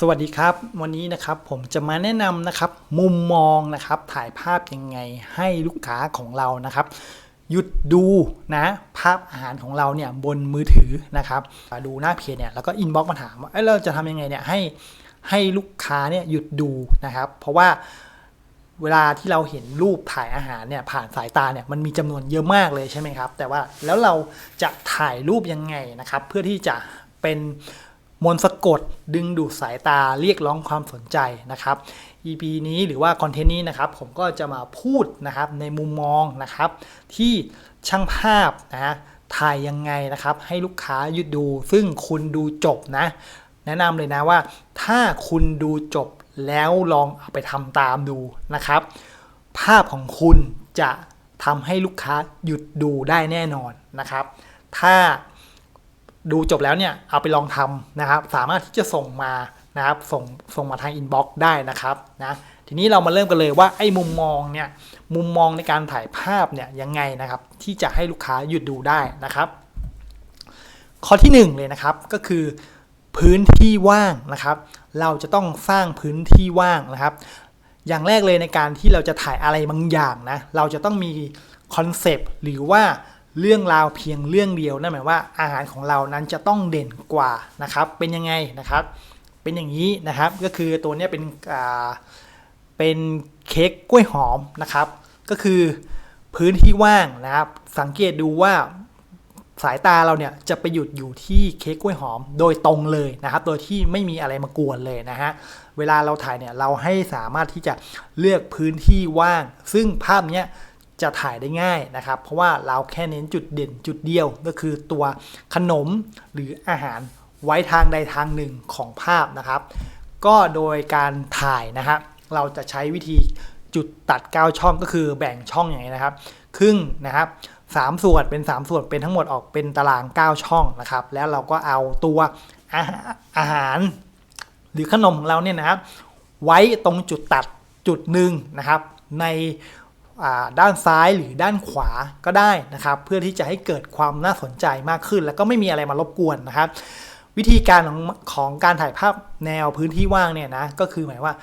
สวัสดีครับ วันนี้นะครับผมจะมาแนะนำนะครับ มุมมองนะครับ ถ่ายภาพยังไงให้ลูกค้าของเรานะครับ หยุดดูนะภาพอาหารของเราเนี่ยบนมือถือนะครับ ดูหน้าเพจเนี่ยแล้วก็อินบ็อกซ์มาถามว่าเอ้ยเราจะทำยังไงเนี่ยให้ให้ลูกค้าเนี่ยหยุดดูนะครับ เพราะว่าเวลาที่เราเห็นรูปถ่ายอาหารเนี่ยผ่านสายตาเนี่ยมันมีจำนวนเยอะมากเลยใช่ไหมครับ แต่ว่าแล้วเราจะถ่ายรูปยังไงนะครับ เพื่อที่จะเป็น มนสะกดดึงดูดสายตาเรียกร้องความสนใจนะครับ EP นี้หรือว่าคอนเทนต์นี้นะครับผมก็จะมาพูดนะครับในมุมมองนะครับ ที่ช่างภาพนะถ่ายยังไงนะครับ ให้ลูกค้าหยุดดู ซึ่งคุณดูจบนะ แนะนำเลยนะว่า ถ้าคุณดูจบแล้วลองเอาไปทำตามดูนะครับ ภาพของคุณจะทำให้ลูกค้าหยุดดูได้แน่นอนนะครับ ถ้า ดูจบแล้วเนี่ยเอาไปลองทำนะครับ สามารถที่จะส่งมานะครับส่งส่งมาทางอินบ็อกซ์ได้นะครับนะทีนี้เรามาเริ่มกันเลยว่าไอ้มุมมองเนี่ยมุมมองในการถ่ายภาพเนี่ยยังไงนะครับ ที่จะให้ลูกค้าหยุดดูได้นะครับ ข้อที่หนึ่งเลยนะครับก็คือพื้นที่ว่างนะครับ เราจะต้องสร้างพื้นที่ว่างนะครับ อย่างแรกเลยในการที่เราจะถ่ายอะไรบางอย่างนะเราจะต้องมีคอนเซปต์หรือว่า เรื่องราวเพียงเรื่องเดียวนั่นหมายว่าอาหารของเรานั้นจะต้องเด่นกว่านะครับเป็นยังไงนะครับ เป็นอย่างนี้นะครับก็คือตัวนี้เป็นอ่าเป็นเค้กกล้วยหอมนะครับ ก็คือพื้นที่ว่างนะครับสังเกตดูว่าสายตาเราเนี่ยจะไปหยุดอยู่ที่เค้กกล้วยหอมโดยตรงเลยนะครับ โดยที่ไม่มีอะไรมากวนเลยนะฮะ เวลาเราถ่ายเนี่ยเราให้สามารถที่จะเลือกพื้นที่ว่าง ซึ่งภาพเนี้ย จะถ่ายได้ง่ายนะครับ เพราะว่าเราแค่เน้นจุดเด่นจุดเดียวก็คือตัวขนมหรืออาหารไว้ทางใดทางหนึ่งของภาพนะครับ ก็โดยการถ่ายนะครับเราจะใช้วิธีจุดตัด 9 ช่องก็คือแบ่งช่องอย่างนี้นะครับ ครึ่งนะครับสามส่วนเป็น 3 ส่วนเป็นทั้งหมดออกเป็นตาราง 9 ช่องนะครับ แล้วเราก็เอาตัวอาหารอาหาร หรือขนมของเราเนี่ยนะครับ ไว้ตรงจุดตัดจุดหนึ่งนะครับ ใน ด้านซ้ายหรือด้านขวาก็ได้นะครับ เพื่อที่จะให้เกิดความน่าสนใจมากขึ้น แล้วก็ไม่มีอะไรมารบกวนนะครับ วิธีการของของการถ่ายภาพแนวพื้นที่ว่างเนี่ยนะก็คือหมายว่า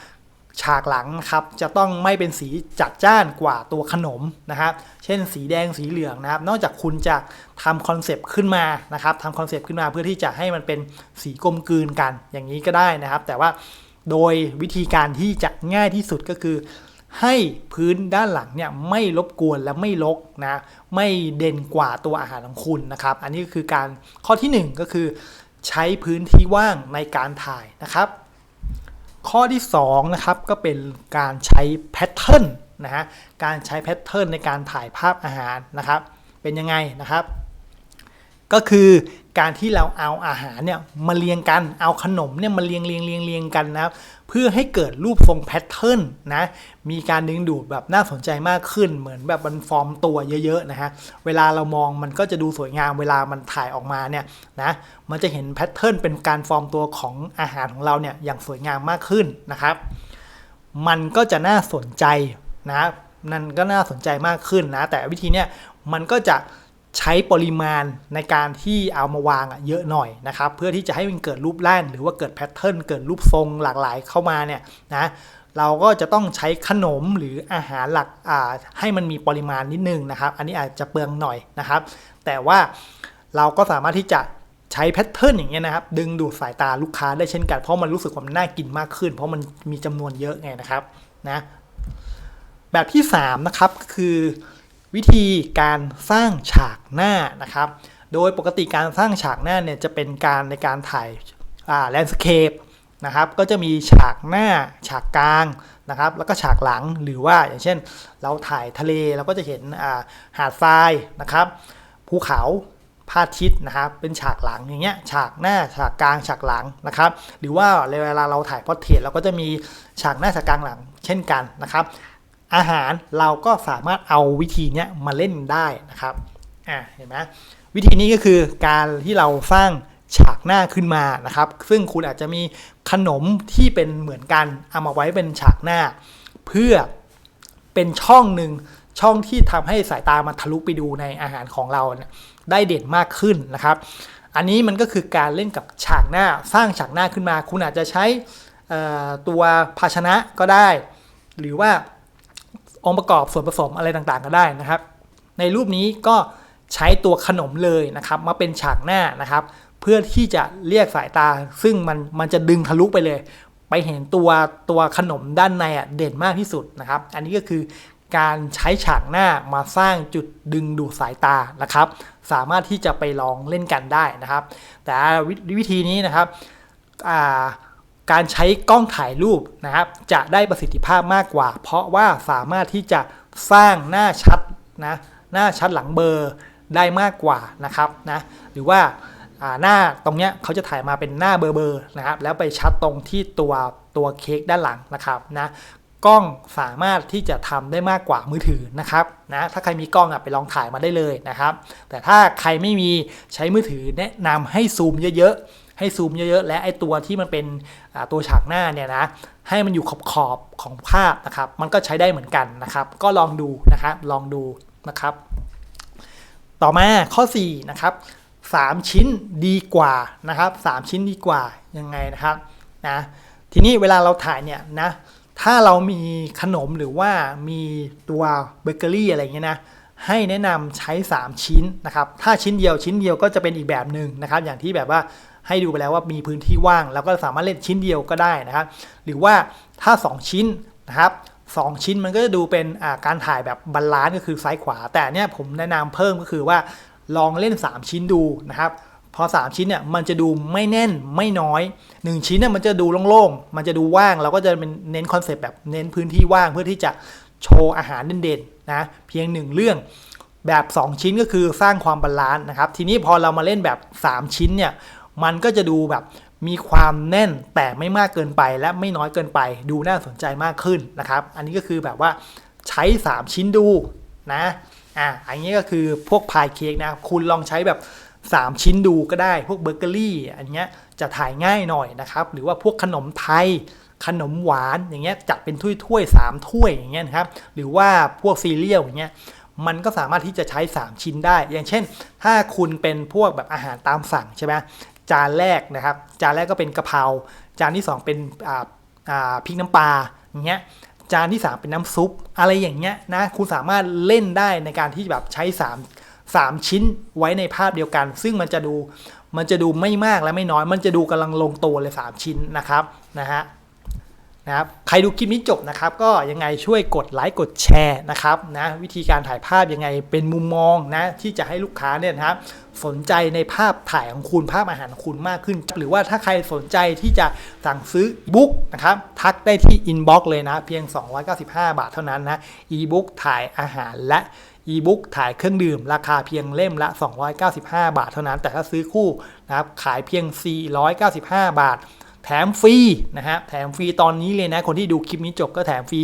ฉากหลังครับจะต้องไม่เป็นสีจัดจ้านกว่าตัวขนมนะครับ เช่นสีแดงสีเหลืองนะครับ นอกจากคุณจะทำคอนเซปต์ขึ้นมานะครับทำคอนเซปต์ขึ้นมาเพื่อที่จะให้มันเป็นสีกลมกลืนกันอย่างนี้ก็ได้นะครับ แต่ว่าโดยวิธีการที่จะง่ายที่สุดก็คือ ให้พื้นด้านหลังเนี่ยไม่รบกวนและไม่รกนะไม่เด่นกว่าตัวอาหารของคุณนะครับ อันนี้ก็คือการข้อทีหนึ่1 ก็คือ ใช้พื้นที่ว่างในการถ่ายนะครับ ข้อที่2นะครับก็เป็นการใช้แพทเทิร์นนะฮะการใช้แพทเทิร์นในการถ่ายภาพอาหารนะครับ เป็นยังไงนะครับ ก็คือการที่เราเอาอาหารเนี่ยมาเรียงกันเอาขนมเนี่ยมาเรียงเรียงเรียงเรียงกันนะครับเพื่อให้เกิดรูปทรงแพทเทิร์นนะมีการดึงดูดแบบน่าสนใจมากขึ้นเหมือนแบบมันฟอร์มตัวเยอะๆนะฮะเวลาเรามองมันก็จะดูสวยงามเวลามันถ่ายออกมาเนี่ยนะมันจะเห็นแพทเทิร์นเป็นการฟอร์มตัวของอาหารของเราเนี่ยอย่างสวยงามมากขึ้นนะครับมันก็จะน่าสนใจนะนั่นก็น่าสนใจมากขึ้นนะแต่วิธีเนี้ยมันก็จะ ใช้ปริมาณในการที่เอามาวางอะเยอะหน่อยนะครับ เพื่อที่จะให้มันเกิดรูปร่างหรือว่าเกิดแพทเทิร์นเกิดรูปทรงหลากหลายเข้ามาเนี่ยนะเราก็จะต้องใช้ขนมหรืออาหารหลักอ่าให้มันมีปริมาณนิดนึงนะครับ อันนี้อาจจะเปลืองหน่อยนะครับ แต่ว่าเราก็สามารถที่จะใช้แพทเทิร์นอย่างเงี้ยนะครับดึงดูดสายตาลูกค้าได้เช่นกัน เพราะมันรู้สึกว่ามันน่ากินมากขึ้น เพราะมันมีจำนวนเยอะไงนะครับนะแบบที่3นะครับก็คือ วิธีการสร้างฉากหน้านะครับ โดยปกติการสร้างฉากหน้าเนี่ยจะเป็นการในการถ่ายแลนด์สเคปนะครับ ก็จะมีฉากหน้าฉากกลางนะครับ แล้วก็ฉากหลังหรือว่าอย่างเช่น เราถ่ายทะเลเราก็จะเห็นาหาดทรายนะครับ ภูเขาพาทิตนะครับ เป็นฉากหลังอย่างเงี้ย ฉากหน้าฉากกลางฉากหลังนะครับ หรือว่าเวลาเราถ่ายพอร์เทรตเราก็จะมีฉากหน้าฉากกลางหลัง เช่นกันนะครับ อาหารเราก็สามารถเอาวิธีนี้มาเล่นได้นะครับอ่าเห็นไหมวิธีนี้ก็คือการที่เราสร้างฉากหน้าขึ้นมานะครับ ซึ่งคุณอาจจะมีขนมที่เป็นเหมือนกันเอามาไว้เป็นฉากหน้า เพื่อเป็นช่องหนึ่งช่องที่ทำให้สายตามันทะลุไปดูในอาหารของเราได้เด่นมากขึ้นนะครับ อันนี้มันก็คือการเล่นกับฉากหน้าสร้างฉากหน้าขึ้นมา คุณอาจจะใช้ตัวภาชนะก็ได้ หรือว่า องค์ประกอบส่วนผสมอะไรต่างๆก็ได้นะครับ ในรูปนี้ก็ใช้ตัวขนมเลยนะครับ มาเป็นฉากหน้านะครับ เพื่อที่จะเรียกสายตา ซึ่งมันมันจะดึงทะลุไปเลย ไปเห็นตัวตัวขนมด้านในอะเด่นมากที่สุดนะครับ อันนี้ก็คือการใช้ฉากหน้ามาสร้างจุดดึงดูดสายตานะครับ สามารถที่จะไปลองเล่นกันได้นะครับ แต่วิวิธีนี้นะครับอ่า การใช้กล้องถ่ายรูปนะครับ จะได้ประสิทธิภาพมากกว่า เพราะว่าสามารถที่จะสร้างหน้าชัดนะหน้าชัดหลังเบอร์ได้มากกว่านะครับนะหรือว่าหน้าตรงเนี้ยเขาจะถ่ายมาเป็นหน้าเบลอร์นะครับ แล้วไปชัดตรงที่ตัวตัวเค้กด้านหลังนะครับนะกล้องสามารถที่จะทำได้มากกว่ามือถือนะครับนะถ้าใครมีกล้องอะไปลองถ่ายมาได้เลยนะครับ แต่ถ้าใครไม่มีใช้มือถือแนะนำให้ซูมเยอะ ให้ซูมเยอะๆ และไอตัวที่มันเป็นตัวฉากหน้าเนี่ยนะให้มันอยู่ขอบขอบๆของภาพนะครับ มันก็ใช้ได้เหมือนกันนะครับ ก็ลองดูนะครับลองดูนะครับ ต่อมาข้อ4นะครับ3 ชิ้นดีกว่านะครับ 3 ชิ้นดีกว่ายังไงนะครับนะทีนี้เวลาเราถ่ายเนี่ยนะถ้าเรามีขนมหรือว่ามีตัวเบเกอรี่อะไรเงี้ยนะ ให้แนะนำใช้ 3 ชิ้นนะครับ ถ้าชิ้นเดียวชิ้นเดียวก็จะเป็นอีกแบบหนึ่งนะครับ อย่างที่แบบว่าให้ดูไปแล้วว่ามีพื้นที่ว่าง แล้วก็สามารถเล่นชิ้นเดียวก็ได้นะครับ หรือว่าถ้า 2 ชิ้นนะครับ2ชิ้นมันก็จะดูเป็นการถ่ายแบบบาลานซ์ก็คือซ้ายขวา แต่เนี่ยผมแนะนำเพิ่มก็คือว่าลองเล่น 3 ชิ้นดูนะครับ พอ 3 ชิ้นเนี่ยมันจะดูไม่แน่นไม่น้อย 1 ชิ้นเนี่ยมันจะดูโล่งๆ มันจะดูว่างเราก็จะเป็นเน้นคอนเซปต์แบบเน้นพื้นที่ว่างเพื่อที่จะ โชว์อาหารเด่นๆนะเพียง1เรื่องแบบ 2 ชิ้นก็คือสร้างความบาลานซ์นะครับ ทีนี้พอเรามาเล่นแบบ 3 ชิ้นเนี่ยมันก็จะดูแบบมีความแน่นแต่ไม่มากเกินไปและไม่น้อยเกินไป ดูน่าสนใจมากขึ้นนะครับ อันนี้ก็คือแบบว่าใช้ 3 ชิ้นดูนะอะอันนี้ก็คือพวกพายเค้กนะคุณลองใช้แบบ 3 ชิ้นดูก็ได้ พวกเบเกอรี่ อันเนี้ยจะถ่ายง่ายหน่อยนะครับ หรือว่าพวกขนมไทย ขนมหวานอย่างเงี้ยจัดเป็นถ้วยๆสามถ้วยอย่างเงี้ยนะครับหรือว่าพวกซีเรียลอย่างเงี้ยมันก็สามารถที่จะใช้ 3 ชิ้นได้ อย่างเช่น ถ้าคุณเป็นพวกแบบอาหารตามสั่งใช่ไหมจานแรกนะครับ จานแรกก็เป็นกะเพรา จานที่ 2 เป็นอ่าอ่าพริกน้ำปลาอย่างเงี้ย จานที่ 3 เป็นน้ำซุป อะไรอย่างเงี้ยนะ คุณสามารถเล่นได้ในการที่แบบใช้ 3 3 ชิ้นไว้ในภาพเดียวกัน ซึ่งมันจะดู มันจะดูไม่มากและไม่น้อย มันจะดูกำลังลงตัวเลย 3 ชิ้นนะครับ นะฮะ นะครับใครดูคลิปนี้จบนะครับ ก็ยังไงช่วยกดไลค์กดแชร์นะครับนะวิธีการถ่ายภาพยังไงเป็นมุมมองนะที่จะให้ลูกค้าเนี่ยนะครับสนใจในภาพถ่ายของคุณภาพอาหารของคุณมากขึ้น หรือว่าถ้าใครสนใจที่จะสั่งซื้อบุ๊กนะครับทักได้ที่อินบ็อกซ์เลยนะเพียง 295 บาทเท่านั้นนะอีบุ๊กถ่ายอาหารและอีบุ๊กถ่ายเครื่องดื่ม ราคาเพียงเล่มละ 295 บาทเท่านั้น แต่ถ้าซื้อคู่นะครับขายเพียง 495 บาท แถมฟรีนะฮะแถมฟรีตอนนี้เลยนะ คนที่ดูคลิปนี้จบก็แถมฟรี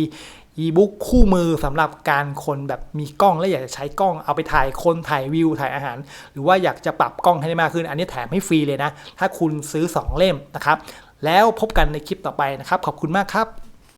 อีบุ๊กคู่มือสำหรับการคนแบบมีกล้องและอยากจะใช้กล้องเอาไปถ่ายคนถ่ายวิวถ่ายอาหาร หรือว่าอยากจะปรับกล้องให้ได้มากขึ้น อันนี้แถมให้ฟรีเลยนะ ถ้าคุณซื้อ 2 เล่มนะครับ แล้วพบกันในคลิปต่อไปนะครับ ขอบคุณมากครับ